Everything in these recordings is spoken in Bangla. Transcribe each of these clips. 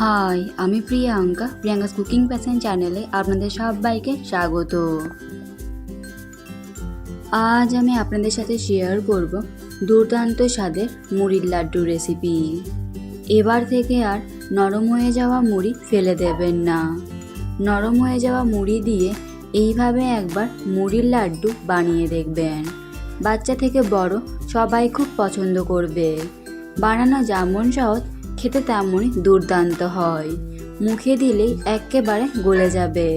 হাই আমি প্রিয়াঙ্কা, প্রিয়াঙ্কাস কুকিং প্যাশন চ্যানেলে আপনাদের সবাইকে স্বাগত। আজ আমি আপনাদের সাথে শেয়ার করব দুর্দান্ত স্বাদের মুড়ির লাড্ডু রেসিপি এবার থেকে আর নরম হয়ে যাওয়া মুড়ি ফেলে দেবেন না। নরম হয়ে যাওয়া মুড়ি দিয়ে এইভাবে একবার মুড়ির লাড্ডু বানিয়ে দেখবেন। বাচ্চা থেকে বড় সবাই খুব পছন্দ করবে। বানানো যেমন সহজ খেতে তেমনই দুর্দান্ত হয়। মুখে দিলেই একেবারে গলে যাবে।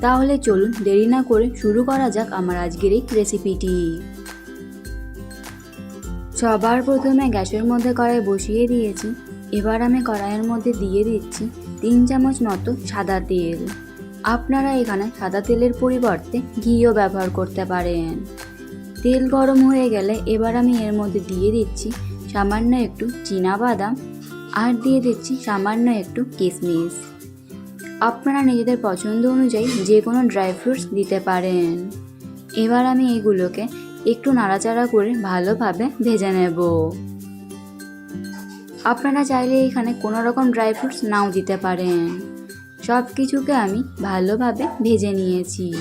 তাহলে চলুন দেরি না করে শুরু করা যাক আমার আজকের এই রেসিপিটি। সবার প্রথমে গ্যাসের মধ্যে কড়াই বসিয়ে দিয়েছি। এবার আমি কড়াইয়ের মধ্যে দিয়ে দিচ্ছি তিন চামচ মতো সাদা তেল। আপনারা এখানে সাদা তেলের পরিবর্তে ঘিও ব্যবহার করতে পারেন। তেল গরম হয়ে গেলে এবার আমি এর মধ্যে দিয়ে দিচ্ছি সামান্য একটু বাদাম আর দিয়ে দিচ্ছি সামান্য একটু কিশমিশ আপনারা নিজেদের পছন্দ অনুযায়ী যে কোনো ড্রাই ফ্রুটস দিতে পারেন। এবার আমি এগুলোকে একটু নাড়াচাড়া করে ভালোভাবে ভেজে নেব। আপনারা চাইলে এখানে কোনো রকম ড্রাই ফ্রুটস নাও দিতে পারেন। সব কিছুকে আমি ভালোভাবে ভেজে নিয়েছি।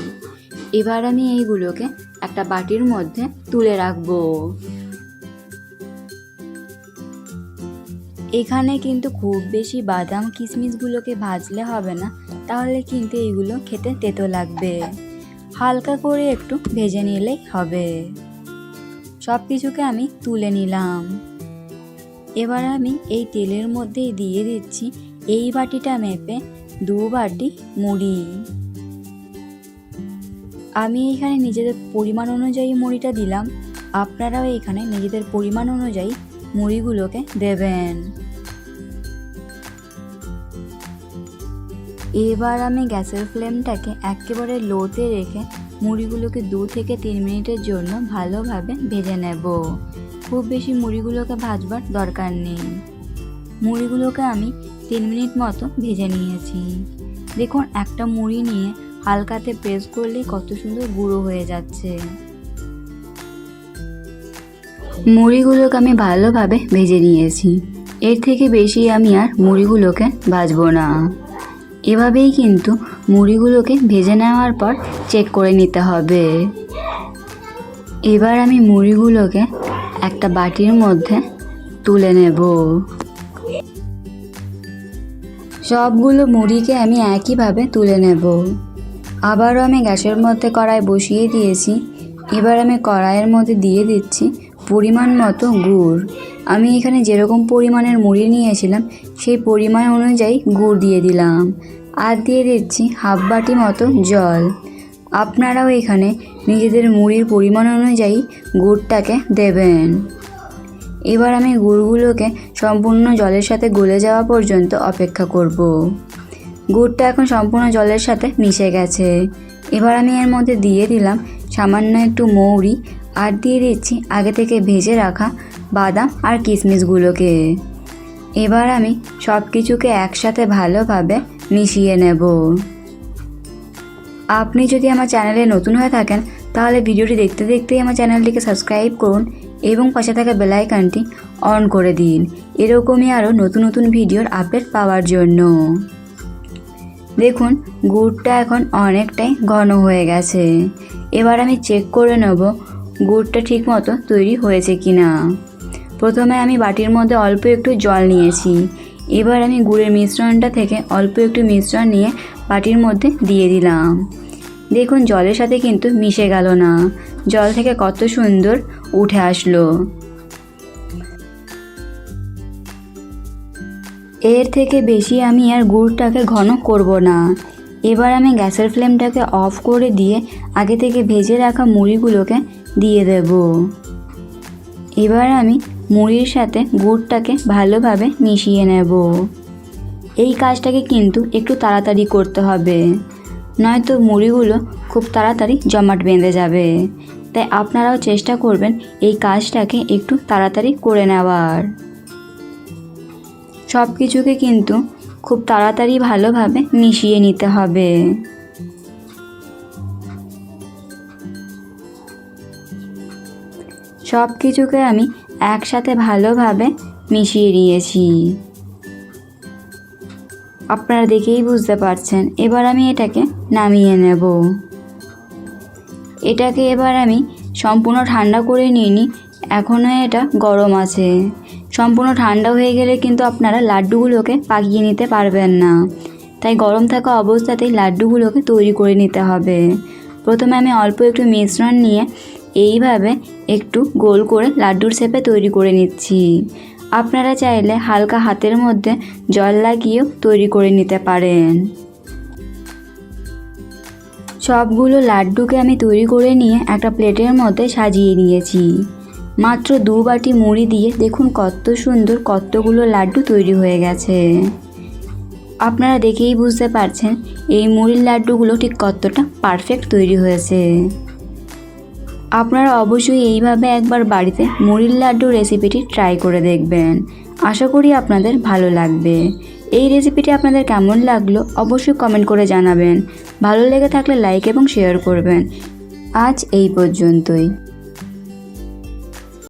এবার আমি এইগুলোকে একটা বাটির মধ্যে তুলে রাখব। এখানে কিন্তু খুব বেশি বাদাম কিশমিশগুলোকে ভাজলে হবে না, তাহলে কিন্তু এইগুলো খেতে তেতো লাগবে। হালকা করে একটু ভেজে নিলেই হবে। সব কিছুকে আমি তুলে নিলাম। এবার আমি এই তেলের মধ্যেই দিয়ে দিচ্ছি এই বাটিটা মেপে দু বাটি মুড়ি। আমি এখানে নিজেদের পরিমাণ অনুযায়ী মুড়িটা দিলাম। আপনারাও এখানে নিজেদের পরিমাণ অনুযায়ী মুড়িগুলোকে দেবেন। এবার আমি গ্যাসের ফ্লেমটাকে একেবারে লোতে রেখে মুড়িগুলোকে দু থেকে তিন মিনিটের জন্য ভালোভাবে ভেজে নেব। খুব বেশি মুড়িগুলোকে ভাজবার দরকার নেই। মুড়িগুলোকে আমি তিন মিনিট মতো ভেজে নিয়েছি। দেখুন, একটা মুড়ি নিয়ে হালকাতে প্রেস করলেই কত সুন্দর গুঁড়ো হয়ে যাচ্ছে। মুড়িগুলোকে আমি ভালোভাবে ভেজে নিয়েছি। এর থেকে বেশি আমি আর মুড়িগুলোকে ভাজবো না। এভাবেই কিন্তু মুড়িগুলোকে ভেজে নেওয়ার পর চেক করে নিতে হবে। এবার আমি মুড়িগুলোকে একটা বাটির মধ্যে তুলে নেব। সবগুলো মুড়িকে আমি একইভাবে তুলে নেব। আবারও আমি গ্যাসের মধ্যে কড়াই বসিয়ে দিয়েছি। এবার আমি কড়াইয়ের মধ্যে দিয়ে দিচ্ছি পরিমাণ মতো গুড়। আমি এখানে যেরকম পরিমাণের মুড়ি নিয়েছিলাম, সেই পরিমাণ অনুযায়ী গুড় দিয়ে দিলাম। আর দিয়ে দিচ্ছি হাফ বাটি মতো জল। আপনারাও এখানে নিজেদের মুড়ির পরিমাণ অনুযায়ী গুড়টাকে দেবেন। এবার আমি গুড়গুলোকে সম্পূর্ণ জলের সাথে গলে যাওয়া পর্যন্ত অপেক্ষা করব। গুড়টা এখন সম্পূর্ণ জলের সাথে মিশে গেছে। এবার আমি এর মধ্যে দিয়ে দিলাম সামান্য একটু মৌরি আর দিয়ে দিচ্ছি আগে থেকে ভেজে রাখা বাদাম আর কিশমিশগুলোকে এবার আমি সব কিছুকে একসাথে ভালোভাবে মিশিয়ে নেব। আপনি যদি আমার চ্যানেলে নতুন হয়ে থাকেন, তাহলে ভিডিওটি দেখতে দেখতেই আমার চ্যানেলটিকে সাবস্ক্রাইব করুন এবং পাশে থাকা বেলাইকানটি অন করে দিন। এরকমই আরও নতুন নতুন ভিডিওর আপডেট পাওয়ার জন্য। দেখুন, গুড়টা এখন অনেকটাই ঘন হয়ে গেছে। এবার আমি চেক করে নেব গুড়টা ঠিক মতো তৈরি হয়েছে কি না প্রথমে আমি বাটির মধ্যে অল্প একটু জল নিয়েছি। এবার আমি গুড়ের মিশ্রণটা থেকে অল্প একটু মিশ্রণ নিয়ে বাটির মধ্যে দিয়ে দিলাম। দেখুন, জলের সাথে কিন্তু মিশে গেল না। জল থেকে কত সুন্দর উঠে আসলো। এর থেকে বেশি আমি আর গুড়টাকে ঘন করব না। এবার আমি গ্যাসের ফ্লেমটাকে অফ করে দিয়ে আগে থেকে ভেজে রাখা মুড়িগুলোকে দিয়ে দেব। এবার আমি মুড়ির সাথে গুড়টাকে ভালোভাবে মিশিয়ে নেব। এই কাজটাকে কিন্তু একটু তাড়াতাড়ি করতে হবে। নয়তো মুড়িগুলো খুব তাড়াতাড়ি জমাট বেঁধে যাবে। তাই আপনারাও চেষ্টা করবেন এই কাজটাকে একটু তাড়াতাড়ি করে নেওয়ার। সব কিছুকে কিন্তু খুব তাড়াতাড়ি ভালোভাবে মিশিয়ে নিতে হবে। সব কিছুকে আমি একসাথে ভালোভাবে মিশিয়ে নিয়েছি। আপনারা দেখেই বুঝতে পারছেন, এবার আমি এটাকে নামিয়ে নেব। এটাকে এবার আমি সম্পূর্ণ ঠান্ডা করে নিয়ে নিই এখনও এটা গরম আছে। সম্পূর্ণ ঠান্ডা হয়ে গেলে কিন্তু আপনারা লাড্ডুগুলোকে পাকিয়ে নিতে পারবেন না। তাই গরম থাকা অবস্থাতেই লাড্ডুগুলোকে তৈরি করে নিতে হবে। প্রথমে আমি অল্প একটু মিশ্রণ নিয়ে এইভাবে একটু গোল করে লাড্ডুর শেপে তৈরি করে নিচ্ছি। আপনারা চাইলে হালকা হাতের মধ্যে জল লাগিয়েও তৈরি করে নিতে পারেন। সবগুলো লাড্ডুকে আমি তৈরি করে নিয়ে একটা প্লেটের মধ্যে সাজিয়ে নিয়েছি। মাত্র দু বাটি মুড়ি দিয়ে দেখুন কত সুন্দর কতগুলো লাড্ডু তৈরি হয়ে গেছে। আপনারা দেখেই বুঝতে পারছেন এই মুড়ির লাড্ডুগুলো ঠিক কতটা পারফেক্ট তৈরি হয়েছে। আপনারা অবশ্যই এইভাবে একবার বাড়িতে মুড়ির লাড্ডু রেসিপিটি ট্রাই করে দেখবেন। আশা করি আপনাদের ভালো লাগবে। এই রেসিপিটি আপনাদের কেমন লাগল অবশ্যই কমেন্ট করে জানাবেন। ভালো লেগে থাকলে লাইক এবং শেয়ার করবেন। আজ এই পর্যন্তই।